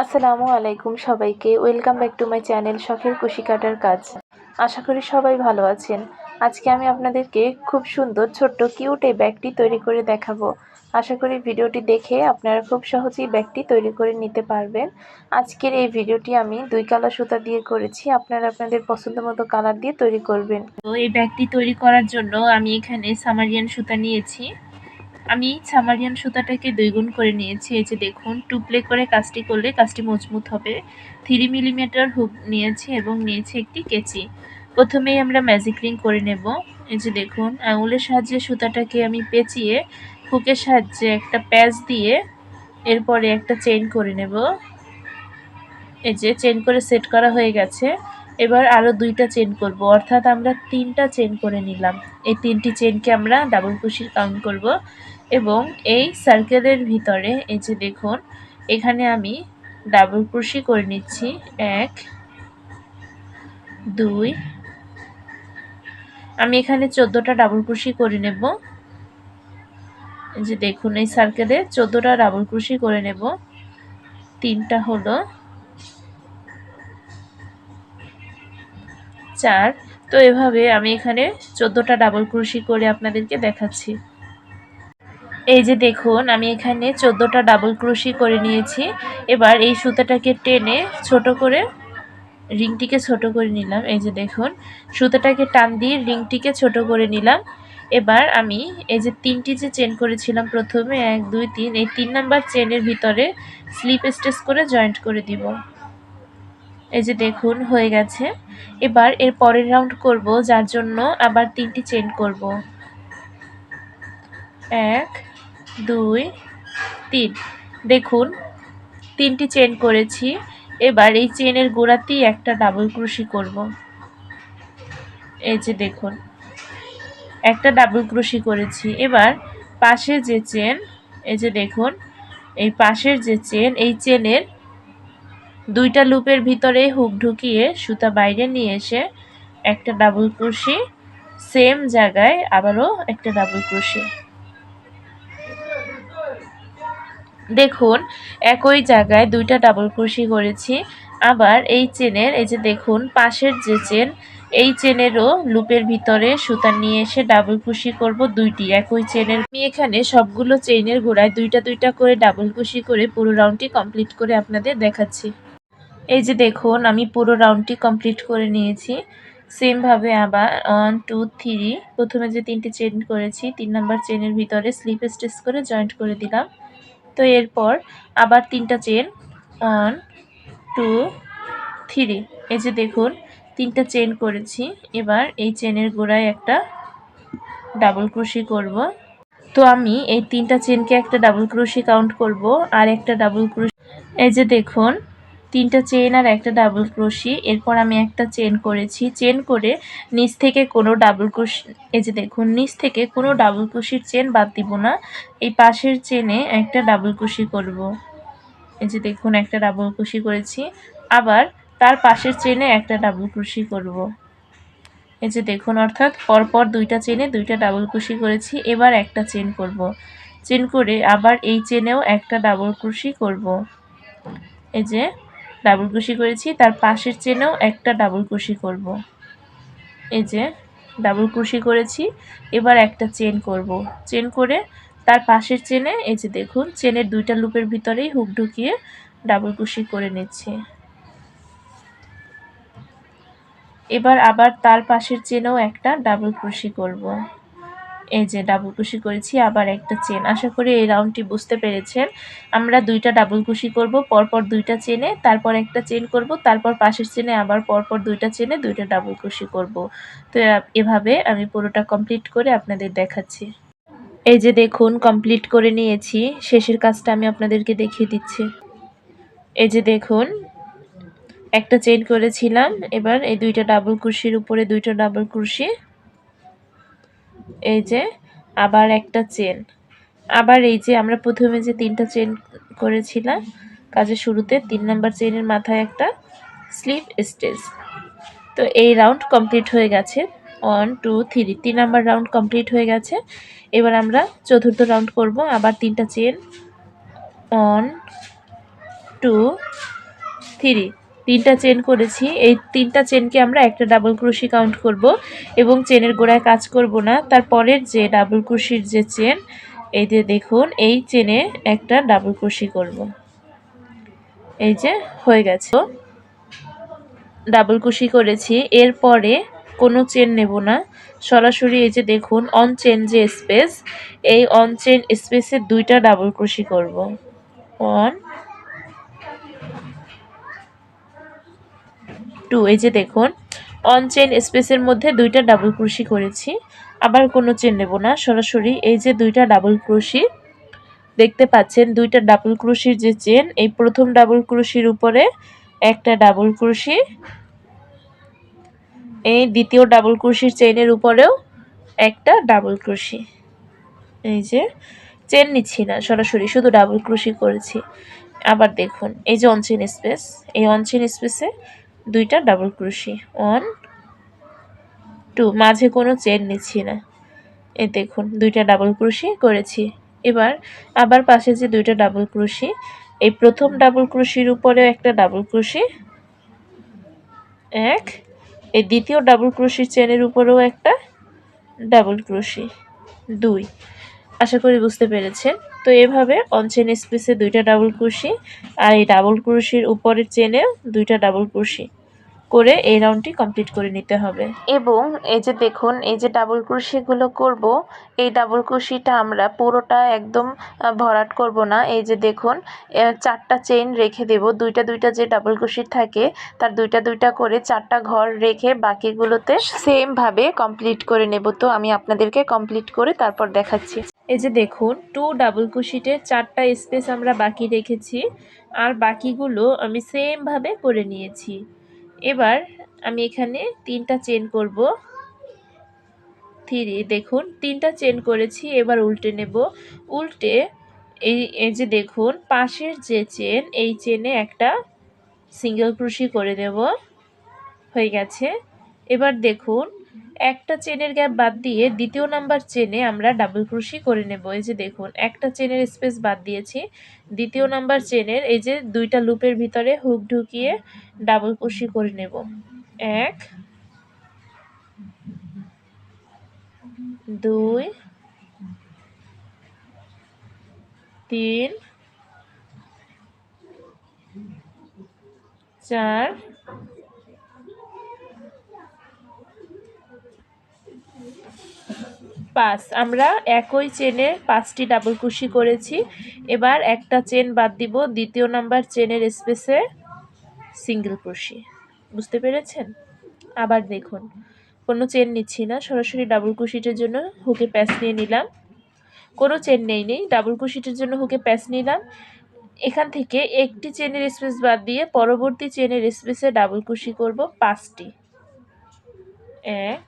আসসালামু আলাইকুম সবাইকে। Welcome back to my channel শখের কুশি কাটার কাজ। আশা করি সবাই ভালো আছেন। আজকে আমি আপনাদেরকে খুব সুন্দর, ছোট্ট কিউট এই ব্যাগটি তৈরি করে দেখাবো। আশা করি ভিডিওটি দেখে আপনারা খুব সহজেই ব্যাগটি তৈরি করে নিতে পারবেন। আজকের এই ভিডিওটি আমি দুই কালার সুতা দিয়ে করেছি। আপনারা আপনাদের পছন্দ মতো কালার দিয়ে তৈরি করবেন। তো এই ব্যাগটি তৈরি করার জন্য আমি এখানে সামারিয়ান সুতা নিয়েছি। আমি সামারিয়ান সুতাটাকে দুই গুণ করে নিয়েছি। এই যে দেখুন টু প্লে করে কাজটি করলে কাজটি মজবুত হবে। থ্রি মিলিমিটার হুক নিয়েছি এবং নিয়েছি একটি কেচি। প্রথমেই আমরা ম্যাজিক রিং করে নেব। এই যে দেখুন, আঙুলের সাহায্যে সুতাটাকে আমি পেঁচিয়ে হুকের সাহায্যে একটা প্যাচ দিয়ে এরপরে একটা চেইন করে নেব। এই যে চেন করে সেট করা হয়ে গেছে। এবার আরও দুইটা চেন করব। অর্থাৎ আমরা তিনটা চেন করে নিলাম। এই তিনটি চেনকে আমরা ডাবল কুশির কাউন্ট করব। এবং এই সার্কেলের ভিতরে এই যে দেখুন, এখানে আমি ডাবল ক্রুশি করে নিচ্ছি। এক, দুই, আমি এখানে চোদ্দোটা ডাবল ক্রুশি করে নেব। এই যে দেখুন, এই সার্কেলে চোদ্দোটা ডাবল ক্রুশি করে নেব। তিনটা হলো চার। তো এভাবে আমি এখানে চোদ্দোটা ডাবল ক্রুশি করে আপনাদেরকে দেখাচ্ছি। এই যে দেখুন, আমি এখানে চোদ্দোটা ডাবল ক্রুশি করে নিয়েছি। এবার এই সুতাটাকে টেনে ছোট করে রিংটিকে ছোট করে নিলাম। এই যে দেখুন, সুতাটাকে টান দিয়ে রিংটিকে ছোট করে নিলাম। এবার আমি এই যে তিনটি যে চেন করেছিলাম প্রথমে, এক, দুই, তিন, এই তিন নাম্বার চেনের ভিতরে স্লিপ স্টেচ করে জয়েন্ট করে দিব। এই যে দেখুন, হয়ে গেছে। এবার এর পরের রাউন্ড করব, যার জন্য আবার তিনটি চেন করব। এক দুই, তিন। দেখুন, তিনটি চেন করেছি। এবার এই চেনের গোড়াতেই একটা ডাবল ক্রুশি করব। এই যে দেখুন, একটা ডাবল ক্রুশি করেছি। এবার পাশে যে চেন এই যে দেখুন, এই পাশের যে চেন এই চেনের দুইটা লুপের ভিতরে হুক ঢুকিয়ে সুতা বাইরে নিয়ে এসে একটা ডাবল ক্রুশি সেম জায়গায় আবারও একটা ডাবল ক্রুশি দেখুন, একই জায়গায় দুইটা ডাবল ক্রুশি করেছি। আবার এই চেনের, এই যে দেখুন, পাশের যে চেন, এই চেনেরও লুপের ভিতরে সুতা নিয়ে এসে ডাবল কুশি করব দুইটি, একই চেনের। আমি এখানে সবগুলো চেইনের গোড়ায় দুইটা দুইটা করে ডাবল কুশি করে পুরো রাউন্ডটি কমপ্লিট করে আপনাদের দেখাচ্ছি। এই যে দেখুন, আমি পুরো রাউন্ডটি কমপ্লিট করে নিয়েছি। সেমভাবে আবার ওয়ান টু থ্রি প্রথমে যে তিনটি চেন করেছি, তিন নাম্বার চেনের ভিতরে স্লিপ স্টিচ করে জয়েন্ট করে দিলাম। তো এরপর আবার তিনটা চেন ওয়ান টু থ্রি এই যে দেখুন, তিনটা চেন করেছি। এবার এই চেনের গোড়ায় একটা ডাবল ক্রুশি করব। তো আমি এই তিনটা চেনকে একটা ডাবল ক্রুশি কাউন্ট করব আর একটা ডাবল ক্রুশি এই যে দেখুন তিনটা চেন আর একটা ডাবল ক্রোশি এরপর আমি একটা চেন করেছি চেন করে নিচ থেকে কোনো ডাবল ক্রোশি এই যে দেখুন, নিচ থেকে কোনো ডাবল ক্রোশির চেন বাদ দিব না এই পাশের চেনে একটা ডাবল ক্রোশি করব। এই যে দেখুন, একটা ডাবল ক্রোশি করেছি আবার তার পাশের চেনে একটা ডাবল ক্রোশি করব। এই যে দেখুন, অর্থাৎ পরপর দুইটা চেনে দুইটা ডাবল ক্রোশি করেছি, এবার একটা চেন করব। চেন করে আবার এই চেনেও একটা ডাবল ক্রোশি করব। এই যে ডাবল কুশি করেছি, তার পাশের চেনেও একটা ডাবল কুশি করব। এই যে ডাবল কুশি করেছি, এবার একটা চেন করব। চেন করে তার পাশের চেনে এই যে দেখুন চেনের দুইটা লুপের ভিতরেই হুক ঢুকিয়ে ডাবল কুশি করে নিচ্ছি এবার আবার তার পাশের চেনেও একটা ডাবল ক্রুশি করব। এই যে ডাবল কুশি করেছি, আবার একটা চেন আশা করি এই রাউন্ডটি বুঝতে পেরেছেন। আমরা দুইটা ডাবল কুশি করব, পরপর দুইটা চেনে তারপর একটা চেন করব, তারপর পাশের চেনে আবার পরপর দুইটা চেনে দুইটা ডাবল কুশি করব। তো এভাবে আমি পুরোটা কমপ্লিট করে আপনাদের দেখাচ্ছি। এই যে দেখুন কমপ্লিট করে নিয়েছি। শেষের কাজটা আমি আপনাদেরকে দেখিয়ে দিচ্ছি। এই যে দেখুন, একটা চেন করেছিলাম। এবার এই দুইটা ডাবল কুশির উপরে দুইটা ডাবল কুশি এই যে, আবার একটা চেন। আবার এই যে, আমরা প্রথমে যে তিনটা চেন করেছিলাম, কাজের শুরুতে তিন নাম্বার চেনের মাথায় একটা স্লিপ স্টেজ। তো এই রাউন্ড কমপ্লিট হয়ে গেছে। ওয়ান, টু, থ্রি, তিন নাম্বার রাউন্ড কমপ্লিট হয়ে গেছে। এবার আমরা চতুর্থ রাউন্ড করব। আবার তিনটা চেন। One, two, three. তিনটা চেন করেছি। এই তিনটা চেনকে আমরা একটা ডাবল ক্রোশি কাউন্ট করব এবং চেনের গোড়ায় কাজ করব না। তারপরের যে ডাবল ক্রোশির যে চেন এই যে দেখুন, এই চেনে একটা ডাবল ক্রোশি করব। এই যে, হয়ে গেছে। ডাবল কুশি করেছি। এরপরে কোনো চেন নেব না। সরাসরি এই যে দেখুন অন চেন যে স্পেস এই অন চেন স্পেসে দুইটা ডাবল ক্রোশি করব। ওয়ান টু, এই যে দেখুন অন চেন স্পেসের মধ্যে দুইটা ডাবল ক্রোশি করেছি, আবার কোনো চেন নেব না, সরাসরি এই যে দুইটা ডাবল ক্রোশি দেখতে পাচ্ছেন দুইটা ডাবল ক্রোশির যে চেন এই প্রথম ডাবল ক্রোশির উপরে একটা ডাবল ক্রোশি এই দ্বিতীয় ডাবল ক্রোশির চেনের উপরেও একটা ডাবল ক্রোশি এই যে চেন নিচ্ছি না, সরাসরি শুধু ডাবল ক্রোশি করেছি, আবার দেখুন, এই যে অনচেন স্পেস এই অনচেন স্পেসে দুইটা ডাবল ক্রোশি ওয়ান টু মাঝে কোনো চেন নিচ্ছি না। এ দেখুন, দুইটা ডাবল ক্রোশি করেছি। এবার আবার পাশে যে দুইটা ডাবল ক্রোশি এই প্রথম ডাবল ক্রোশির উপরেও একটা ডাবল ক্রোশি এক, এই দ্বিতীয় ডাবল ক্রোশির চেনের উপরেও একটা ডাবল ক্রোশি দুই। আশা করি বুঝতে পেরেছেন। তো এভাবে অনচেন স্পেসে দুইটা ডাবল ক্রুশি আর এই ডাবল ক্রুশির উপরের চেনে দুইটা ডাবল ক্রোশি করে এই রাউন্ডটি কমপ্লিট করে নিতে হবে। এবং এই যে দেখুন এই যে ডাবল ক্রোশিগুলো করব এই ডাবল ক্রোশিটা আমরা পুরোটা একদম ভরাট করব না। এই যে দেখুন চারটা চেইন রেখে দেব। দুইটা দুইটা যে ডাবল ক্রোশি থাকে তার দুইটা দুইটা করে চারটা ঘর রেখে বাকিগুলোতে সেমভাবে কমপ্লিট করে নেব। তো আমি আপনাদেরকে কমপ্লিট করে তারপর দেখাচ্ছি। এই যে দেখুন টু ডাবল কুশিটের চারটা স্পেস আমরা বাকি রেখেছি। আর বাকিগুলো আমি সেমভাবে করে নিয়েছি। এবার আমি এখানে তিনটা চেন করব। থ্রি, দেখুন, তিনটা চেন করেছি, এবার উল্টে নেব। উল্টে এই এই যে দেখুন, পাশের যে চেন, এই চেনে একটা সিঙ্গেল ক্রুশি করে দেব। হয়ে গেছে। এবার দেখুন একটা চেনের গ্যাপ বাদ দিয়ে দ্বিতীয় নাম্বার চেনে আমরা ডাবল ক্রুশি করে নেব। এই যে দেখুন, একটা চেনের স্পেস বাদ দিয়েছি। দ্বিতীয় নাম্বার চেনের এই যে দুইটা লুপের ভিতরে হুক ঢুকিয়ে ডাবল ক্রুশি করে নেব। এক, দুই, তিন, চার পাঁচ। আমরা একই চেনে পাঁচটি ডাবল কুশি করেছি। এবার একটা চেন বাদ দিব, দ্বিতীয় নাম্বার চেনের স্পেসে সিঙ্গেল কুশি। বুঝতে পেরেছেন? আবার দেখুন, কোনো চেন নিচ্ছি না, সরাসরি ডাবল কুশিটের জন্য হুকে প্যাচ নিয়ে নিলাম। কোনো চেন নেই নেই ডাবল কুশিটের জন্য হুকে প্যাচ নিলাম। এখান থেকে একটি চেনের স্পেস বাদ দিয়ে পরবর্তী চেনের স্পেসে ডাবল কুশি করব পাঁচটি। এক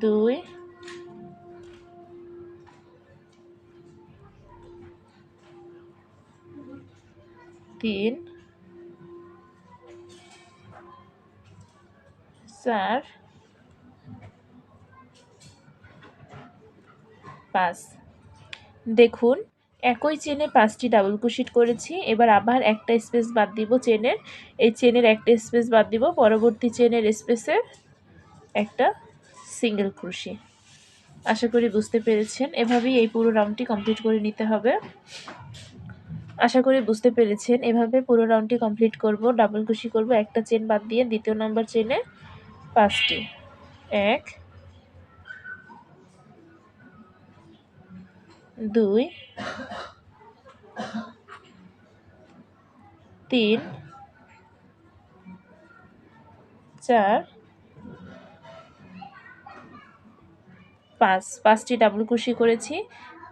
দুই। তিন। চার। পাঁচ। দেখুন, একই চেনে পাঁচটি ডাবল কুশিট করেছি। এবার আবার একটা স্পেস বাদ দিব চেনের। এই চেনের একটা স্পেস বাদ দিব। পরবর্তী চেনের স্পেসে একটা সিঙ্গেল ক্রুশি আশা করি বুঝতে পেরেছেন। এভাবেই এই পুরো রাউন্ডটি কমপ্লিট করে নিতে হবে। আশা করি বুঝতে পেরেছেন। এভাবে পুরো রাউন্ডটি কমপ্লিট করব ডাবল কুশি করব, একটা চেন বাদ দিয়ে দ্বিতীয় নাম্বার চেনে পাঁচটি। এক, দুই, তিন, চার পাঁচ, পাঁচটি ডাবল কুশি করেছি।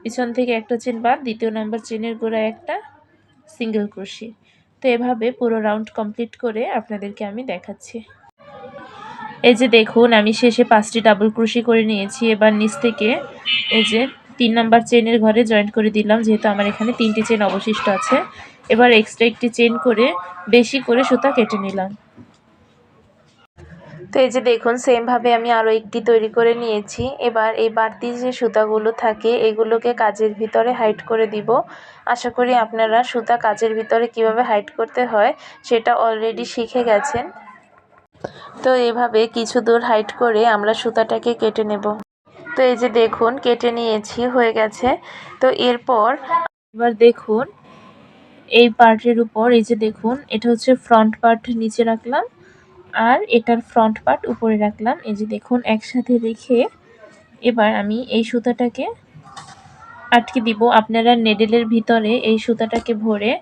পিছন থেকে একটা চেন বাদ, দ্বিতীয় নাম্বার চেনের গোড়ায় একটা সিঙ্গেল ক্রুশি তো এভাবে পুরো রাউন্ড কমপ্লিট করে আপনাদেরকে আমি দেখাচ্ছি। এই যে দেখুন, আমি শেষে পাঁচটি ডাবল ক্রুশি করে নিয়েছি। এবার নিচ থেকে এই যে তিন নাম্বার চেনের ঘরে জয়েন্ট করে দিলাম, যেহেতু আমার এখানে তিনটি চেন অবশিষ্ট আছে। এবার এক্সট্রা একটি চেন করে বেশি করে সুতা কেটে নিলাম। তো এই যে দেখুন সেমভাবে আমি আরও একটি তৈরি করে নিয়েছি। এবার এই বাড়তি যে সুতাগুলো থাকে, এগুলোকে কাজের ভিতরে হাইড করে দিব। আশা করি আপনারা সুতা কাজের ভিতরে কীভাবে হাইড করতে হয়, সেটা অলরেডি শিখে গেছেন। তো এভাবে কিছু দূর হাইট করে আমরা সুতাটাকে কেটে নেব। তো এই যে দেখুন, কেটে নিয়েছি, হয়ে গেছে। তো এরপর এবার দেখুন, এই পার্টের উপর, এই যে দেখুন, এটা হচ্ছে ফ্রন্ট পার্ট নিচে রাখলাম। আর এটার ফ্রন্ট পার্ট উপরে রাখলাম। এই যে দেখুন, একসাথে রেখে এবার আমি এই সুতাটাকে আটকে দিব। আপনারা নেডেলের ভিতরে এই সুতাটাকে ভরে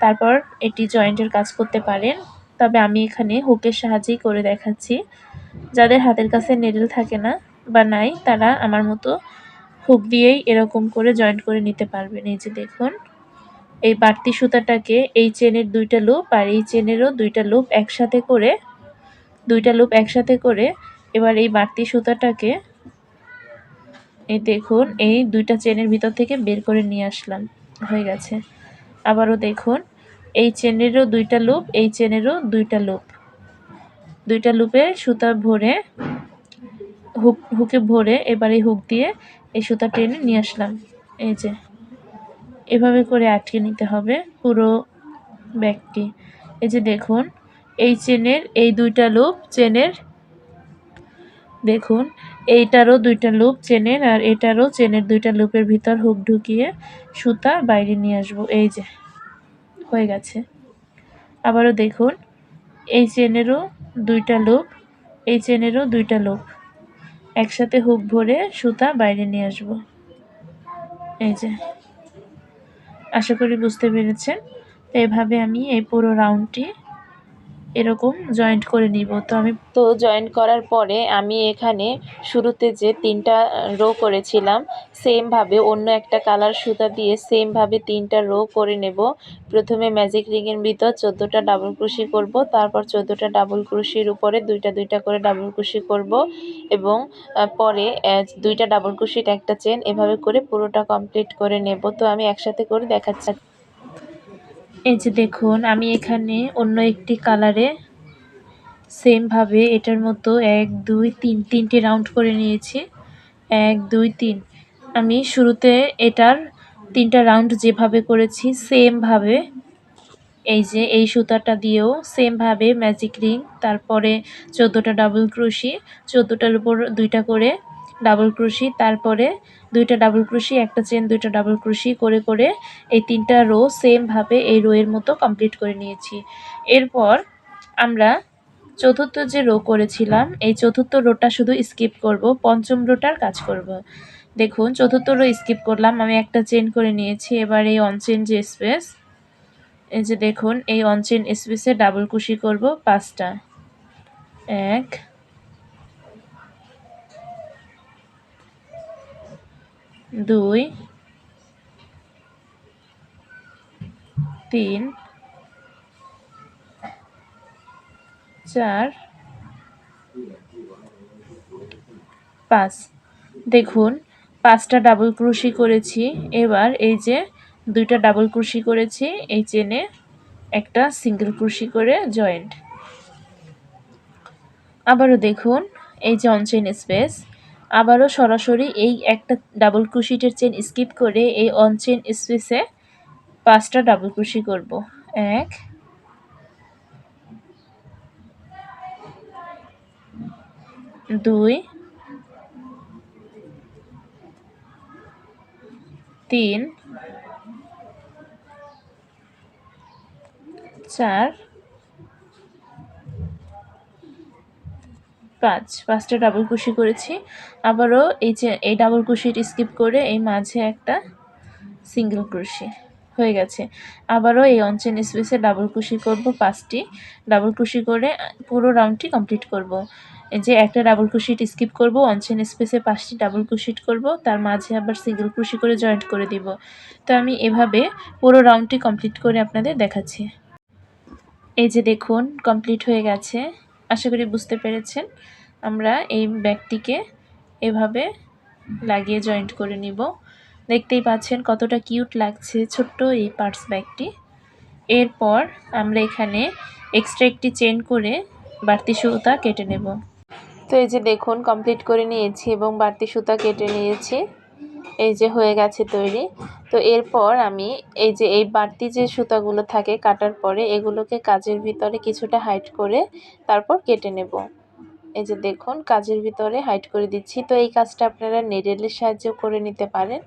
তারপর এটি জয়েন্টের কাজ করতে পারেন। তবে আমি এখানে হুকের সাহায্যেই করে দেখাচ্ছি। যাদের হাতের কাছে নেডেল থাকে না বা নাই, তারা আমার মতো হুক দিয়েই এরকম করে জয়েন্ট করে নিতে পারবেন। এই যে দেখুন, এই বাড়তি সুতাটাকে এই চেনের দুইটা লুপ আর এই চেনেরও দুইটা লুপ একসাথে করে দুইটা লুপ একসাথে করে এবার এই বাড়তি সুতাটাকে এই দেখুন, এই দুইটা চেনের ভিতর থেকে বের করে নিয়ে আসলাম, হয়ে গেছে। আবারও দেখুন, এই চেনেরও দুইটা লুপ এই চেনেরও দুইটা লুপ দুইটা লুপে সুতা ভরে হুক হুকে ভরে এবার এই হুক দিয়ে এই সুতা টেনে নিয়ে আসলাম। এই যে, এভাবে করে আটকে নিতে হবে পুরো ব্যাগটি। এই যে দেখুন এই চেনের, এই দুইটা লুপ চেনের। দেখুন, এইটারও দুইটা লুপ চেনের আর এটারও চেনের দুইটা লুপের ভিতর হুক ঢুকিয়ে সুতা বাইরে নিয়ে আসব। এই যে, হয়ে গেছে। আবারও দেখুন, এই চেনেরও দুইটা লুপ, এই চেনেরও দুইটা লুপ। একসাথে হুক ভরে সুতা বাইরে নিয়ে আসব। এই যে, আশা করি বুঝতে পেরেছেন। এভাবে আমি এই পুরো রাউন্ডটি এরকম জয়েন্ট করে নিব। তো আমি তো জয়েন্ট করার পরে আমি এখানে শুরুতে যে তিনটা রো করেছিলাম সেমভাবে অন্য একটা কালার সুতা দিয়ে সেমভাবে তিনটা রো করে নেব। প্রথমে ম্যাজিক রিংয়ের ভিতর চোদ্দোটা ডাবল ক্রুশি করব, তারপর চোদ্দোটা ডাবল ক্রুশির উপরে দুইটা দুইটা করে ডাবল ক্রুশি করব এবং পরে দুইটা ডাবল ক্রুশিট একটা চেন এভাবে করে পুরোটা কমপ্লিট করে নেব। তো আমি একসাথে করে দেখাচ্ছি। এই যে দেখুন, আমি এখানে অন্য একটি কালারে সেমভাবে এটার মতো এক, দুই, তিন, তিনটি রাউন্ড করে নিয়েছি। এক, দুই, তিন। আমি শুরুতে এটার তিনটা রাউন্ড যেভাবে করেছি, সেমভাবে এই যে এই সুতাটা দিয়েও সেমভাবে ম্যাজিক রিং, তারপরে চোদ্দোটা ডাবল ক্রুশি, চোদ্দোটার উপর দুইটা করে ডাবল ক্রুশি, তারপরে দুইটা ডাবল ক্রুশি, একটা চেন, দুইটা ডাবল ক্রুশি করে করে এই তিনটা রো সেমভাবে এই রোয়ের মতো কমপ্লিট করে নিয়েছি এরপর আমরা চতুর্থ যে রো করেছিলাম, এই চতুর্থ রোটা শুধু স্কিপ করব, পঞ্চম রোটার কাজ করব। দেখুন, চতুর্থ রো স্কিপ করলাম, আমি একটা চেন করে নিয়েছি, এবার এই অনচেন যে স্পেস, এই যে দেখুন, এই অনচেন স্পেসে ডাবল কুশি করব, পাঁচটা এক দুই, তিন, চার, পাঁচ। দেখুন, পাঁচটা ডাবল ক্রুশি করেছি। এবার এই যে দুইটা ডাবল ক্রুশি করেছি, এই চেনে একটা সিঙ্গেল ক্রুশি করে জয়েন্ট আবারও দেখুন, এই যে অনচেন স্পেস আবারও সরাসরি এই একটা ডাবল ক্রুশিটের চেন স্কিপ করে এই অনচেন স্পেসে পাঁচটা ডাবল ক্রুশি করব। এক, দুই, তিন, চার পাঁচ পাঁচটা ডাবল কুশি করেছি। আবারও এই যে, এই ডাবল কুশিটি স্কিপ করে এই মাঝে একটা সিঙ্গেল ক্রুশি হয়ে গেছে। আবারও এই অঞ্চেন স্পেসে ডাবল কুশি করব পাঁচটি। ডাবল কুশি করে পুরো রাউন্ডটি কমপ্লিট করব। এই যে একটা ডাবল ক্রুশিট স্কিপ করব অনচেন স্পেসে পাঁচটি ডাবল ক্রুশিট করব, তার মাঝে আবার সিঙ্গেল ক্রুশি করে জয়েন্ট করে দিব। তো আমি এভাবে পুরো রাউন্ডটি কমপ্লিট করে আপনাদের দেখাচ্ছি। এই যে দেখুন কমপ্লিট হয়ে গেছে। আশা করি বুঝতে পেরেছেন। আমরা এই ব্যাগটিকে এভাবে লাগিয়ে জয়েন্ট করে নিব। দেখতেই পাচ্ছেন কতটা কিউট লাগছে ছোট্ট এই পার্টস ব্যাগটি। এরপর আমরা এখানে এক্সট্রা একটি চেন করে বাড়তি সুতা কেটে নেব। তো এই যে দেখুন কমপ্লিট করে নিয়েছি এবং বাড়তি সুতা কেটে নিয়েছি। এই যে হয়ে গেছে তৈরি। তো এরপর আমি এই যে, এই বাড়তি যে সুতাগুলো থাকে কাটার পরে এগুলোকে কাজের ভিতরে কিছুটা হাইট করে তারপর কেটে নেব। এই যে দেখুন, কাজের ভিতরে হাইট করে দিচ্ছি। তো এই কাজটা আপনারা নেডেলের সাহায্যে করে নিতে পারেন।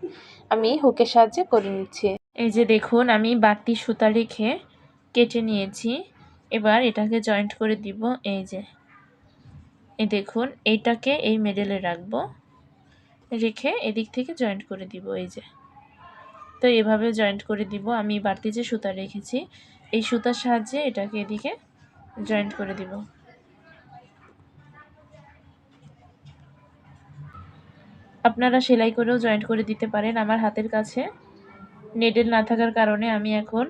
আমি হুকের সাহায্যে করে নিচ্ছি। এই যে দেখুন, আমি বাড়তি সুতা রেখে কেটে নিয়েছি। এবার এটাকে জয়েন্ট করে দিব। এই যে, এই দেখুন, এইটাকে এই মেডেলে রাখব। রেখে এদিক থেকে জয়েন্ট করে দিব এই যে। তো এভাবে জয়েন্ট করে দিব। আমি বাড়তি যে সুতা রেখেছি, এই সুতার সাহায্যে এটাকে এদিকে জয়েন্ট করে দিব। আপনারা সেলাই করেও জয়েন্ট করে দিতে পারেন। আমার হাতের কাছে নেডেল না থাকার কারণে আমি এখন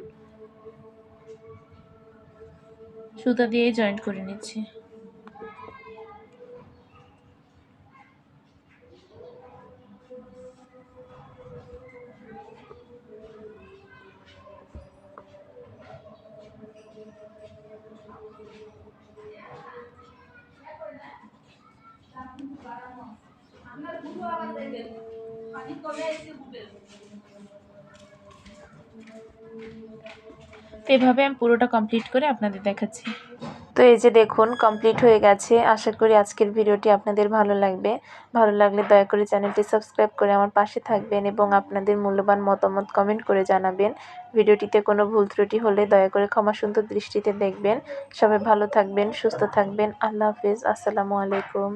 সুতা দিয়েই জয়েন্ট করে নিচ্ছি। তো এভাবে আমি পুরোটা কমপ্লিট করে আপনাদের দেখাচ্ছি। তো এই যে দেখুন কমপ্লিট হয়ে গেছে। আশা করি আজকের ভিডিওটি আপনাদের ভালো লাগবে। ভালো লাগলে দয়া করে চ্যানেলটি সাবস্ক্রাইব করে আমার পাশে থাকবেন এবং আপনাদের মূল্যবান মতামত কমেন্ট করে জানাবেন। ভিডিওটিতে কোনো ভুল ত্রুটি হলে দয়া করে ক্ষমা সুন্দর দৃষ্টিতে দেখবেন। সবাই ভালো থাকবেন সুস্থ থাকবেন। আল্লাহ হাফিজ। আসসালামু আলাইকুম।